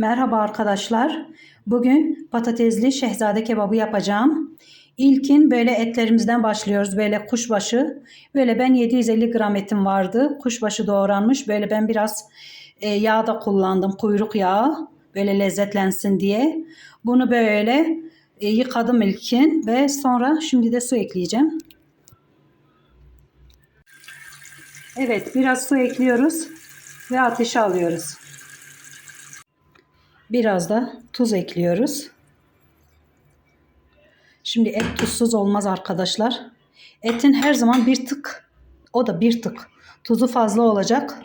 Merhaba arkadaşlar. Bugün patatesli şehzade kebabı yapacağım. İlkin böyle etlerimizden başlıyoruz. Böyle kuşbaşı. Böyle ben 750 gram etim vardı. Kuşbaşı doğranmış. Böyle ben biraz e, yağ da kullandım. Kuyruk yağı. Böyle lezzetlensin diye. Bunu böyle e, yıkadım ilkin ve sonra şimdi de su ekleyeceğim. Evet biraz su ekliyoruz ve ateşe alıyoruz. Biraz da tuz ekliyoruz. Şimdi et tuzsuz olmaz arkadaşlar. Etin her zaman bir tık, o da bir tık tuzu fazla olacak.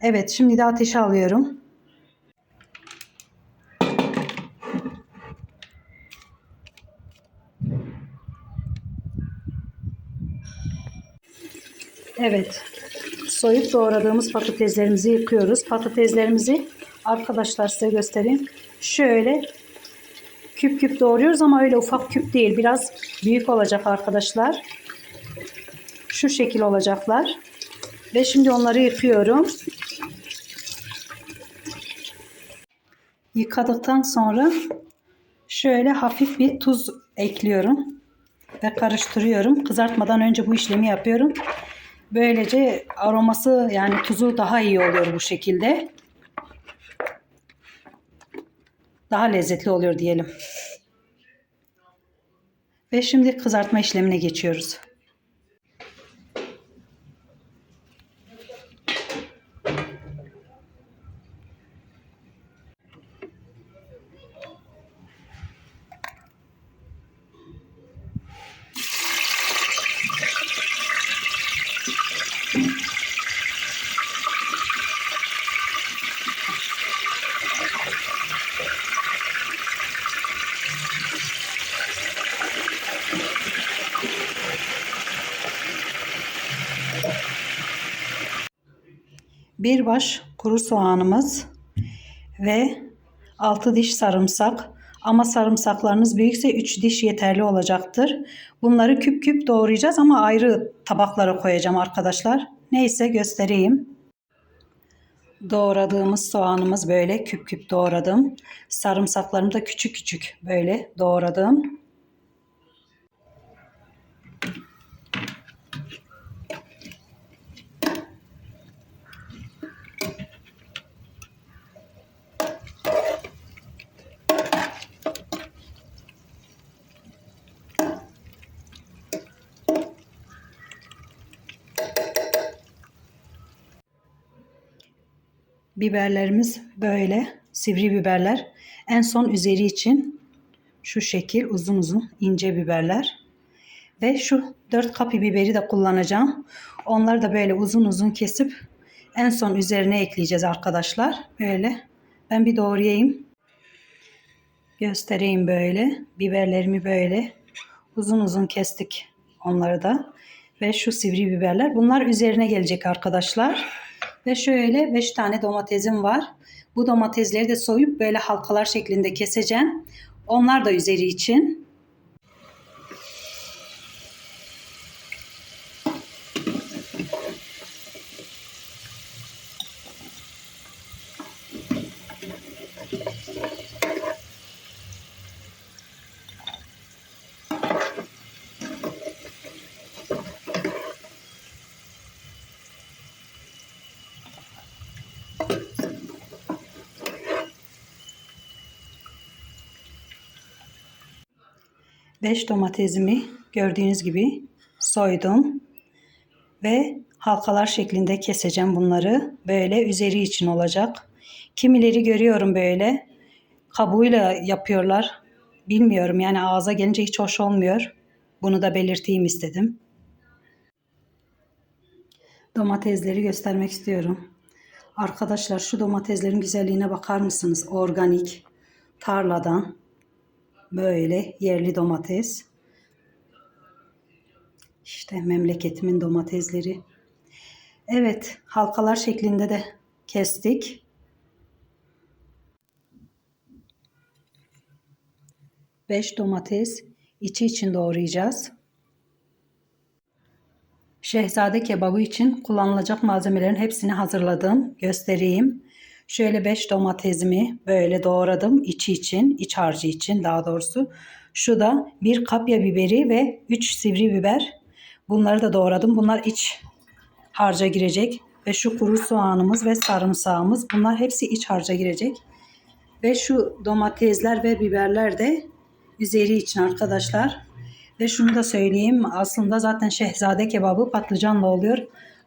Evet şimdi de ateşe alıyorum. Evet. Soyup doğradığımız patateslerimizi yıkıyoruz. Patateslerimizi arkadaşlar size göstereyim. Şöyle küp küp doğruyoruz ama öyle ufak küp değil. Biraz büyük olacak arkadaşlar. Şu şekil olacaklar. Ve şimdi onları yıkıyorum. Yıkadıktan sonra şöyle hafif bir tuz ekliyorum ve karıştırıyorum. Kızartmadan önce bu işlemi yapıyorum. Böylece aroması yani tuzu daha iyi oluyor bu şekilde. Daha lezzetli oluyor diyelim. Ve şimdi kızartma işlemine geçiyoruz. Bir baş kuru soğanımız ve 6 diş sarımsak. Ama sarımsaklarınız büyükse 3 diş yeterli olacaktır. Bunları küp küp doğrayacağız ama ayrı tabaklara koyacağım arkadaşlar. Neyse göstereyim. Doğradığımız soğanımız böyle küp küp doğradım. Sarımsaklarımı da küçük küçük böyle doğradım. Biberlerimiz böyle sivri biberler. En son üzeri için şu şekil uzun uzun ince biberler. Ve şu dört kapı biberi de kullanacağım. Onları da böyle uzun uzun kesip en son üzerine ekleyeceğiz arkadaşlar. Böyle ben bir doğrayayım. Göstereyim böyle. Biberlerimi böyle uzun uzun kestik onları da. Ve şu sivri biberler. Bunlar üzerine gelecek arkadaşlar. Ve şöyle 5 tane domatesim var. Bu domatesleri de soyup böyle halkalar şeklinde keseceğim. Onlar da üzeri için. Beş domatesimi gördüğünüz gibi soydum. Ve halkalar şeklinde keseceğim bunları. Böyle üzeri için olacak. Kimileri görüyorum böyle kabuğuyla yapıyorlar. Bilmiyorum yani ağza gelince hiç hoş olmuyor. Bunu da belirteyim istedim. Domatesleri göstermek istiyorum. Arkadaşlar şu domateslerin güzelliğine bakar mısınız? Organik, tarladan böyle yerli domates. İşte memleketimin domatesleri. Evet, halkalar şeklinde de kestik. Beş domates içi için doğrayacağız. Şehzade kebabı için kullanılacak malzemelerin hepsini hazırladım. Göstereyim. Şöyle 5 domatesimi böyle doğradım içi için, iç harcı için daha doğrusu. Şu da bir kapya biberi ve 3 sivri biber. Bunları da doğradım. Bunlar iç harca girecek. Ve şu kuru soğanımız ve sarımsağımız bunlar hepsi iç harca girecek. Ve şu domatesler ve biberler de üzeri için arkadaşlar. Ve şunu da söyleyeyim aslında zaten şehzade kebabı patlıcanla oluyor.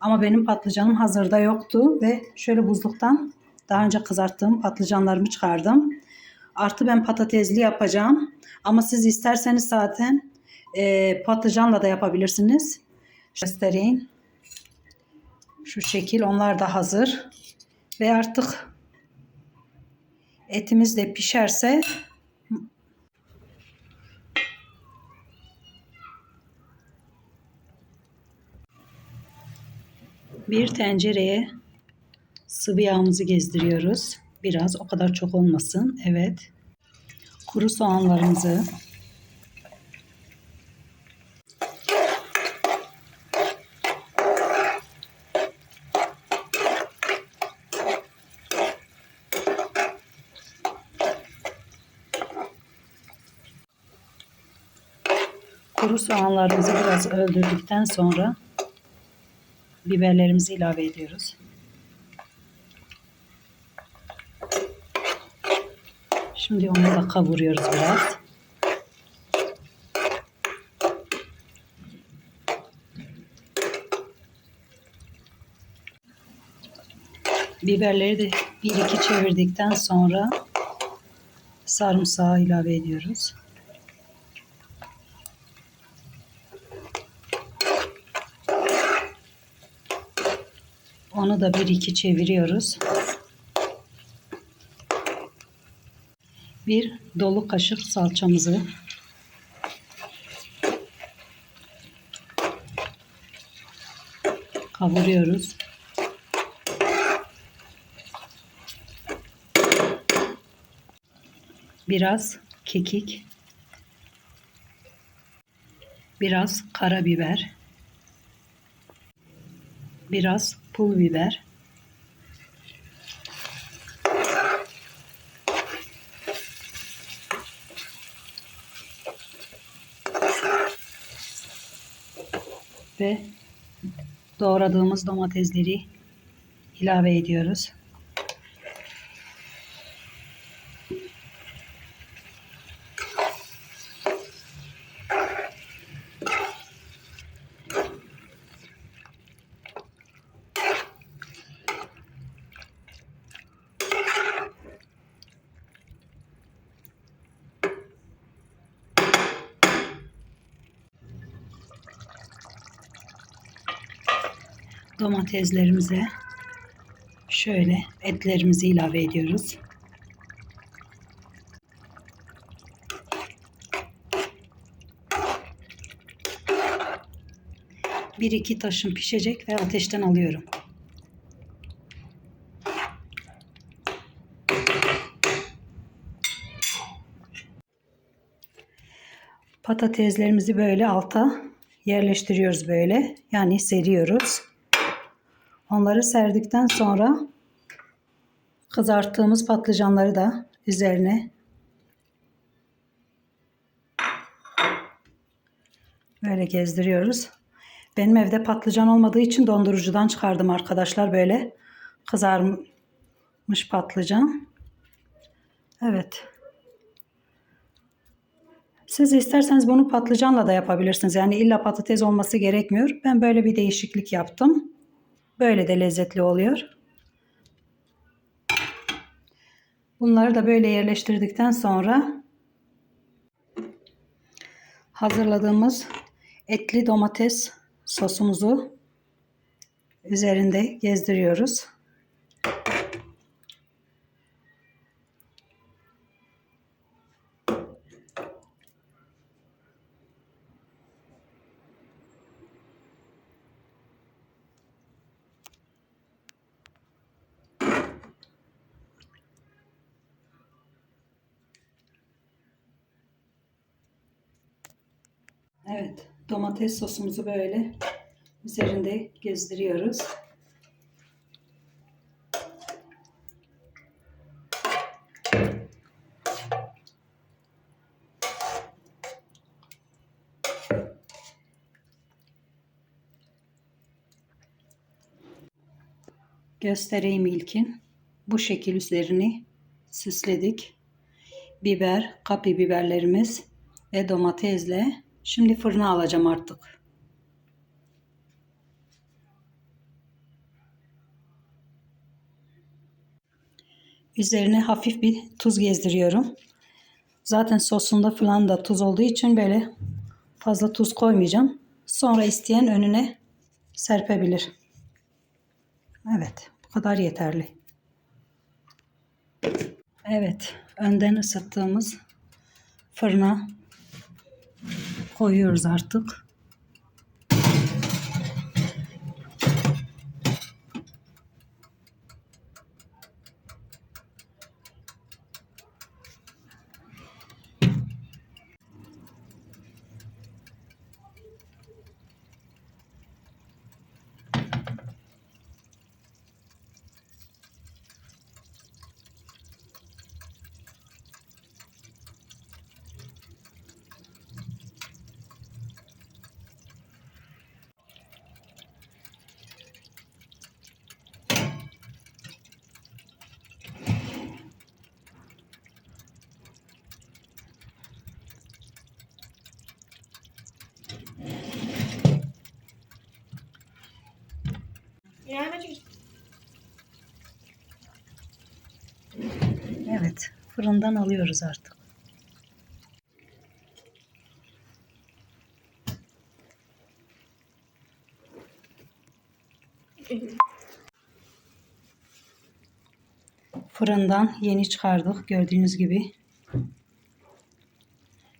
Ama benim patlıcanım hazırda yoktu ve şöyle buzluktan daha önce kızarttığım patlıcanlarımı çıkardım. Artı ben patatesli yapacağım. Ama siz isterseniz zaten e, patlıcanla da yapabilirsiniz. Göstereyim. Şu şekil onlar da hazır. Ve artık etimiz de pişerse bir tencereye sıvı yağımızı gezdiriyoruz. Biraz o kadar çok olmasın. Evet. Kuru soğanlarımızı Kuru soğanlarımızı biraz öldürdükten sonra biberlerimizi ilave ediyoruz. Şimdi onu da kavuruyoruz biraz. Biberleri de bir iki çevirdikten sonra sarımsağı ilave ediyoruz. Onu da bir iki çeviriyoruz. Bir dolu kaşık salçamızı. Kavuruyoruz. Biraz kekik, biraz karabiber, biraz pul biber, ve doğradığımız domatesleri ilave ediyoruz. Domateslerimize şöyle etlerimizi ilave ediyoruz. Bir iki taşım pişecek ve ateşten alıyorum. Patateslerimizi böyle alta yerleştiriyoruz böyle. Yani seriyoruz. Onları serdikten sonra kızarttığımız patlıcanları da üzerine böyle gezdiriyoruz. Benim evde patlıcan olmadığı için dondurucudan çıkardım arkadaşlar böyle kızarmış patlıcan. Evet. Siz isterseniz bunu patlıcanla da yapabilirsiniz. Yani illa patates olması gerekmiyor. Ben böyle bir değişiklik yaptım. Böyle de lezzetli oluyor. Bunları da böyle yerleştirdikten sonra hazırladığımız etli domates sosumuzu üzerinde gezdiriyoruz. Evet, domates sosumuzu böyle üzerinde gezdiriyoruz. Göstereyim ilkin. Bu şekil üzerini süsledik. Biber, kapya biberlerimiz ve domatesle Şimdi fırına alacağım artık. Üzerine hafif bir tuz gezdiriyorum. Zaten sosunda falan da tuz olduğu için böyle fazla tuz koymayacağım. Sonra isteyen önüne serpebilir. Evet, bu kadar yeterli. Evet, önden ısıttığımız fırına koyuyoruz artık. Evet, fırından alıyoruz artık. Fırından yeni çıkardık gördüğünüz gibi.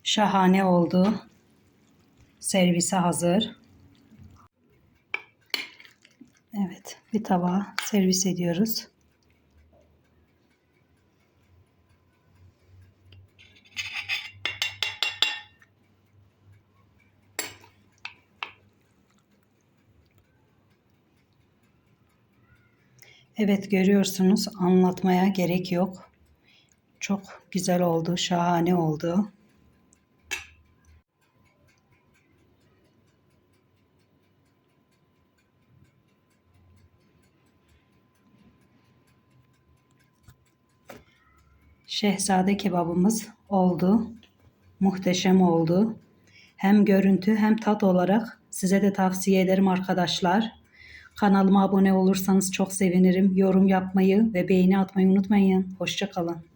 Şahane oldu. Servise hazır. Evet, bir tabağa servis ediyoruz. Evet görüyorsunuz anlatmaya gerek yok. Çok güzel oldu, şahane oldu. Şehzade kebabımız oldu. Muhteşem oldu. Hem görüntü hem tat olarak size de tavsiye ederim arkadaşlar. Kanalıma abone olursanız çok sevinirim. Yorum yapmayı ve beğeni atmayı unutmayın. Hoşçakalın.